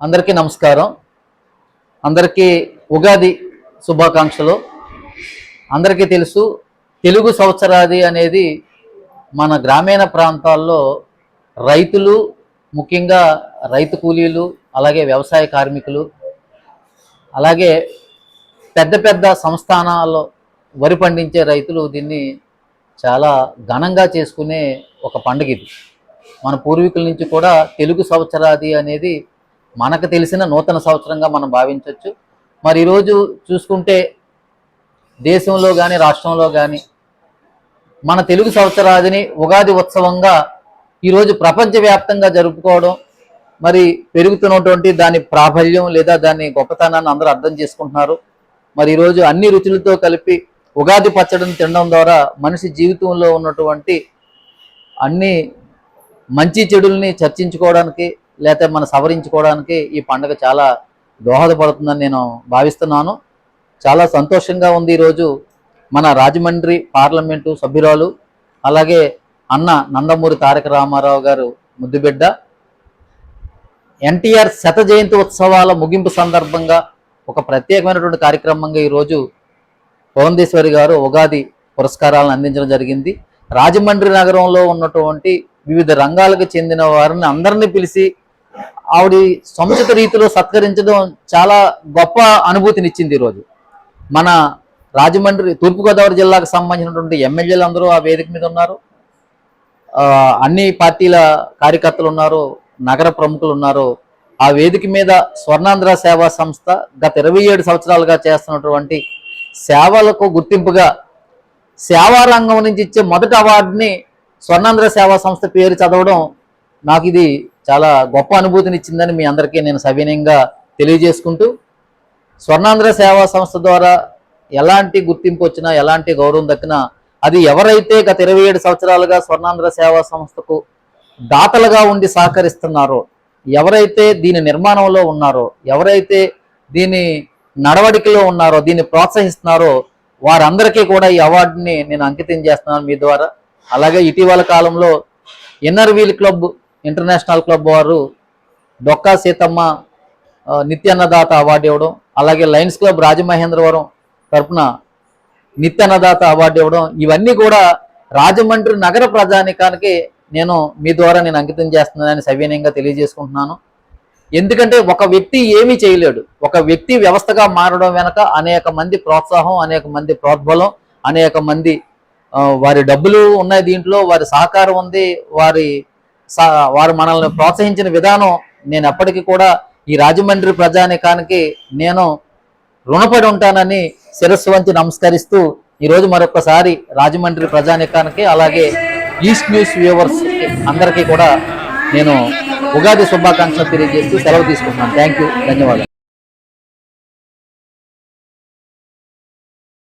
అందరికీ నమస్కారం. అందరికీ ఉగాది శుభాకాంక్షలు. అందరికీ తెలుసు తెలుగు సంవత్సరాది అనేది మన గ్రామీణ ప్రాంతాల్లో రైతులు ముఖ్యంగా రైతు కూలీలు అలాగే వ్యవసాయ కార్మికులు అలాగే పెద్ద పెద్ద సంస్థానాల్లో వరి పండించే రైతులు దీన్ని చాలా ఘనంగా చేసుకునే ఒక పండుగ ఇది మన పూర్వీకుల నుంచి కూడా తెలుగు సంవత్సరాది అనేది మనకు తెలిసిన నూతన సంవత్సరంగా మనం భావించవచ్చు. మరి ఈరోజు చూసుకుంటే దేశంలో కానీ రాష్ట్రంలో కానీ మన తెలుగు సంవత్సరాదిని ఉగాది ఉత్సవంగా ఈరోజు ప్రపంచవ్యాప్తంగా జరుపుకోవడం మరి పెరుగుతున్నటువంటి దాని ప్రాబల్యం లేదా దాని గొప్పతనాన్ని అందరూ అర్థం చేసుకుంటున్నారు. మరి ఈరోజు అన్ని రుచులతో కలిపి ఉగాది పచ్చడిని తినడం ద్వారా మనిషి జీవితంలో ఉన్నటువంటి అన్ని మంచి చెడుల్ని చర్చించుకోవడానికి లేకపోతే మన సవరించుకోవడానికి ఈ పండుగ చాలా దోహదపడుతుందని నేను భావిస్తున్నాను. చాలా సంతోషంగా ఉంది ఈరోజు మన రాజమండ్రి పార్లమెంటు సభ్యురాలు అలాగే అన్న నందమూరి తారక రామారావు గారు ముద్దుబిడ్డ. ఎన్టీఆర్ శత జయంతి ఉత్సవాల ముగింపు సందర్భంగా ఒక ప్రత్యేకమైనటువంటి కార్యక్రమంగా ఈరోజు పవన్దేశ్వరి గారు ఉగాది పురస్కారాలను అందించడం జరిగింది. రాజమండ్రి నగరంలో ఉన్నటువంటి వివిధ రంగాలకు చెందిన వారిని అందరినీ పిలిచి ఆవిడ సముచిత రీతిలో సత్కరించడం చాలా గొప్ప అనుభూతినిచ్చింది ఈరోజు మన రాజమండ్రి తూర్పుగోదావరి జిల్లాకు సంబంధించినటువంటి ఎమ్మెల్యేలు అందరూ ఆ వేదిక మీద ఉన్నారు. అన్ని పార్టీల కార్యకర్తలు ఉన్నారు నగర ప్రముఖులు ఉన్నారు. ఆ వేదిక మీద స్వర్ణాంధ్ర సేవా సంస్థ గత ఇరవై ఏడు సంవత్సరాలుగా చేస్తున్నటువంటి సేవలకు గుర్తింపుగా సేవా రంగం నుంచి ఇచ్చే మొదటి అవార్డుని స్వర్ణాంధ్ర సేవా సంస్థ పేరు చదవడం నాకు ఇది చాలా గొప్ప అనుభూతిని ఇచ్చిందని మీ అందరికీ నేను సవినయంగా తెలియజేసుకుంటూ స్వర్ణాంధ్ర సేవా సంస్థ ద్వారా ఎలాంటి గుర్తింపు వచ్చినా ఎలాంటి గౌరవం దక్కినా అది ఎవరైతే గత ఇరవై ఏడు సంవత్సరాలుగా స్వర్ణాంధ్ర సేవా సంస్థకు దాతలుగా ఉండి సహకరిస్తున్నారో ఎవరైతే దీని నిర్మాణంలో ఉన్నారో ఎవరైతే దీని నడవడికలో ఉన్నారో దీన్ని ప్రోత్సహిస్తున్నారో వారందరికీ కూడా ఈ అవార్డుని నేను అంకితం చేస్తున్నాను మీ ద్వారా. అలాగే ఇటీవల కాలంలో inner wheel club international club వారు డొక్కా సీతమ్మ నిత్యాన్నదాత అవార్డు ఇవ్వడం అలాగే లయన్స్ క్లబ్ రాజమహేంద్రవరం తరపున నిత్యాన్నదాత అవార్డు ఇవ్వడం ఇవన్నీ కూడా రాజమండ్రి నగర ప్రజానికానికి నేను మీ ద్వారా నేను అంకితం చేస్తున్నానని సవినయంగా తెలియజేసుకుంటున్నాను. ఎందుకంటే ఒక వ్యక్తి ఏమీ చేయలేడు. ఒక వ్యక్తి వ్యవస్థగా మారడం వెనక అనేక మంది ప్రోత్సాహం అనేక మంది ప్రోద్బలం అనేక మంది వారి డబ్బులు ఉన్నాయి దీంట్లో వారి సహకారం ఉంది వారి వారు మనల్ని ప్రోత్సహించిన విధానం నేను ఎప్పటికీ కూడా ఈ రాజమండ్రి ప్రజానికానికి నేను రుణపడి ఉంటానని శిరస్సు వంచి నమస్కరిస్తూ ఈరోజు మరొకసారి రాజమండ్రి ప్రజానికానికి అలాగే ఈస్ట్ న్యూస్ వ్యూవర్స్ అందరికీ కూడా నేను ఉగాది శుభాకాంక్షలు తెలియజేస్తూ సెలవు తీసుకుంటున్నాను. Thank you. ధన్యవాదాలు.